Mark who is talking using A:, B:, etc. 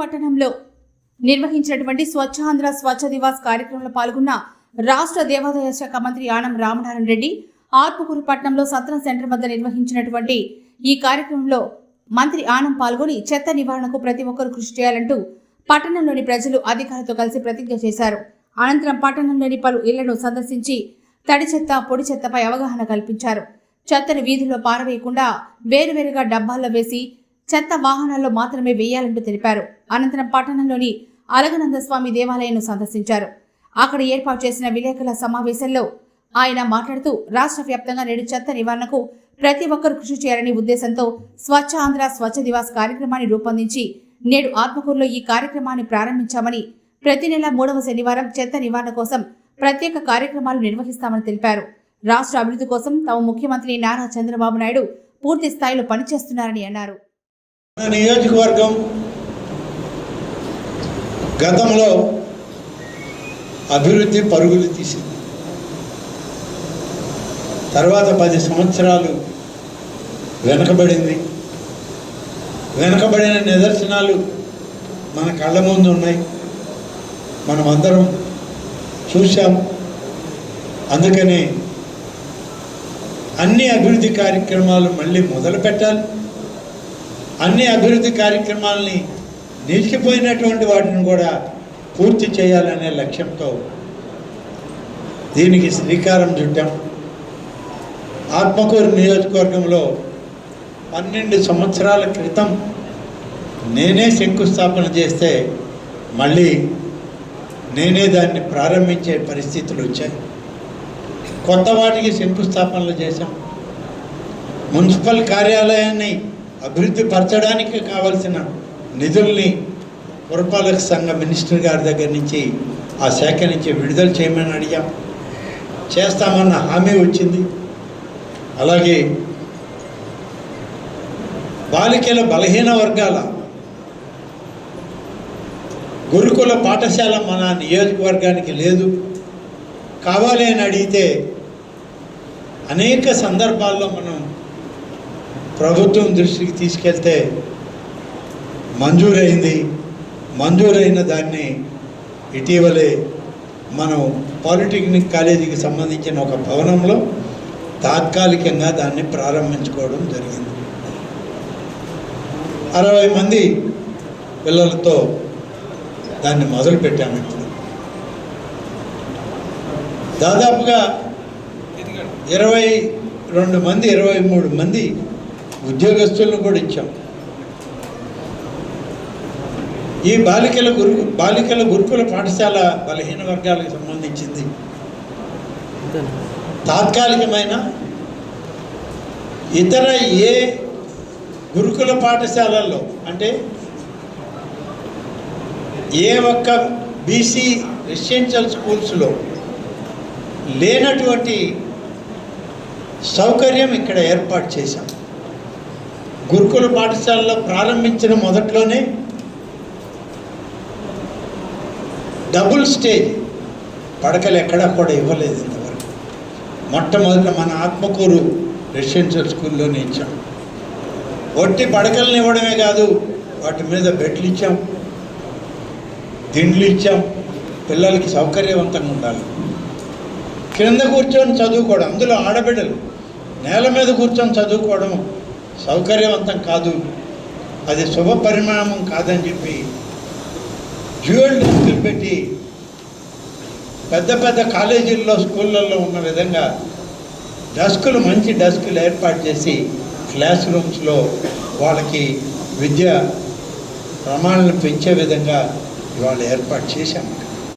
A: పట్టణంలో నిర్వహించినటువంటి స్వచ్ఛాంధ్ర స్వచ్ఛ దివాస్ కార్యక్రమంలో పాల్గొన్న రాష్ట్ర దేవాదాయ శాఖ మంత్రి ఆనం రామనారాయణ రెడ్డి ఆర్పుకూరు పట్టణంలో సత్రం సెంటర్ వద్ద నిర్వహించినటువంటి ఈ కార్యక్రమంలో మంత్రి ఆనం పాల్గొని చెత్త నివారణకు ప్రతి ఒక్కరూ కృషి చేయాలంటూ పట్టణంలోని ప్రజలు అధికారులతో కలిసి ప్రతిజ్ఞ చేశారు. అనంతరం పట్టణంలోని పలు ఇళ్ళను సందర్శించి తడి చెత్త పొడి చెత్తపై అవగాహన కల్పించారు. చెత్తను వీధుల్లో పారవేయకుండా వేరువేరుగా డబ్బాల్లో వేసి చెత్త వాహనాల్లో మాత్రమే వేయాలంటూ తెలిపారు. అనంతరం పట్టణంలోని అలగనంద స్వామి దేవాలయాన్ని సందర్శించారు. అక్కడ ఏర్పాటు చేసిన విలేకరుల సమావేశంలో ఆయన మాట్లాడుతూ రాష్ట్ర వ్యాప్తంగా నేడు చెత్త నివారణకు ప్రతి ఒక్కరూ కృషి చేయాలనే ఉద్దేశంతో స్వచ్ఛ ఆంధ్ర స్వచ్ఛ దివాస్ కార్యక్రమాన్ని రూపొందించి నేడు ఆత్మకూరులో ఈ కార్యక్రమాన్ని ప్రారంభించామని ప్రతి నెల మూడవ శనివారం చెత్త నివారణ కోసం ప్రత్యేక కార్యక్రమాలు నిర్వహిస్తామని తెలిపారు. రాష్ట్ర అభివృద్ధి కోసం తమ ముఖ్యమంత్రి నారా చంద్రబాబు నాయుడు పూర్తి స్థాయిలో పనిచేస్తున్నారని అన్నారు.
B: మన నియోజకవర్గం గతంలో అభివృద్ధి పరుగులు తీసింది. తర్వాత పది సంవత్సరాలు వెనకబడింది. వెనకబడిన నిదర్శనాలు మన కళ్ళ ముందు ఉన్నాయి. మనం అందరం చూసాం అందుకని అన్ని అభివృద్ధి కార్యక్రమాలు మళ్ళీ మొదలు పెట్టాలి అన్ని అభివృద్ధి కార్యక్రమాలని నిలిచిపోయినటువంటి వాటిని కూడా పూర్తి చేయాలనే లక్ష్యంతో దీనికి శ్రీకారం చుట్టాం. ఆత్మకూరు నియోజకవర్గంలో పన్నెండు సంవత్సరాల క్రితం నేనే శంకుస్థాపన చేస్తే మళ్ళీ నేనే దాన్ని ప్రారంభించే పరిస్థితులు వచ్చాయి. కొత్త వాటికి శంకుస్థాపనలు చేశాం. మున్సిపల్ కార్యాలయాన్ని అభివృద్ధి పరచడానికి కావలసిన నిధుల్ని పురపాలక సంఘ మినిస్టర్ గారి దగ్గర నుంచి ఆ శాఖ నుంచి విడుదల చేయమని అడిగాం. చేస్తామన్న హామీ వచ్చింది. అలాగే బాలికల బలహీన వర్గాల గురుకుల పాఠశాల మన నియోజకవర్గానికి లేదు. కావాలి అని అడిగితే అనేక సందర్భాల్లో మనం ప్రభుత్వం దృష్టికి తీసుకెళ్తే మంజూరైంది. మంజూరైన దాన్ని ఇటీవలే మనం పాలిటెక్నిక్ కాలేజీకి సంబంధించిన ఒక భవనంలో తాత్కాలికంగా దాన్ని ప్రారంభించుకోవడం జరిగింది. అరవై మంది పిల్లలతో దాన్ని మొదలుపెట్టాము ఇప్పుడు. దాదాపుగా ఇరవై రెండు మంది ఇరవై మూడు మంది ఉద్యోగస్తులను కూడా ఇచ్చాం. ఈ బాలికల గురు బాలికల గురుకుల పాఠశాల బలహీన వర్గాలకు సంబంధించింది. తాత్కాలికమైన ఇతర ఏ గురుకుల పాఠశాలల్లో అంటే ఏ ఒక్క బీసీ రెసిడెన్షియల్ స్కూల్స్లో లేనటువంటి సౌకర్యం ఇక్కడ ఏర్పాటు చేశాం. గురుకుల పాఠశాలలో ప్రారంభించిన మొదట్లోనే డబుల్ స్టేజ్ పడకలు ఎక్కడా కూడా ఇవ్వలేదు ఇంతవరకు. మొట్టమొదట మన ఆత్మకూరు రెసిడెన్షియల్ స్కూల్లోనే ఇచ్చాం. ఒట్టి పడకలను ఇవ్వడమే కాదు వాటి మీద బెడ్లు ఇచ్చాం దిండ్లు ఇచ్చాం పిల్లలకి సౌకర్యవంతంగా ఉండాలి. కింద కూర్చొని చదువుకోవడం అందులో ఆడబిడ్డలు నేల మీద కూర్చొని చదువుకోవడం సౌకర్యవంతం కాదు. అది శుభ పరిణామం కాదని చెప్పి డ్యూయల్ డెస్కులు పెట్టి పెద్ద పెద్ద కాలేజీల్లో స్కూళ్ళల్లో ఉన్న విధంగా డెస్కులు మంచి డెస్కులు ఏర్పాటు చేసి క్లాస్ రూమ్స్లో వాళ్ళకి విద్య ప్రమాణాలను పెంచే విధంగా ఇవాళ ఏర్పాటు చేశాము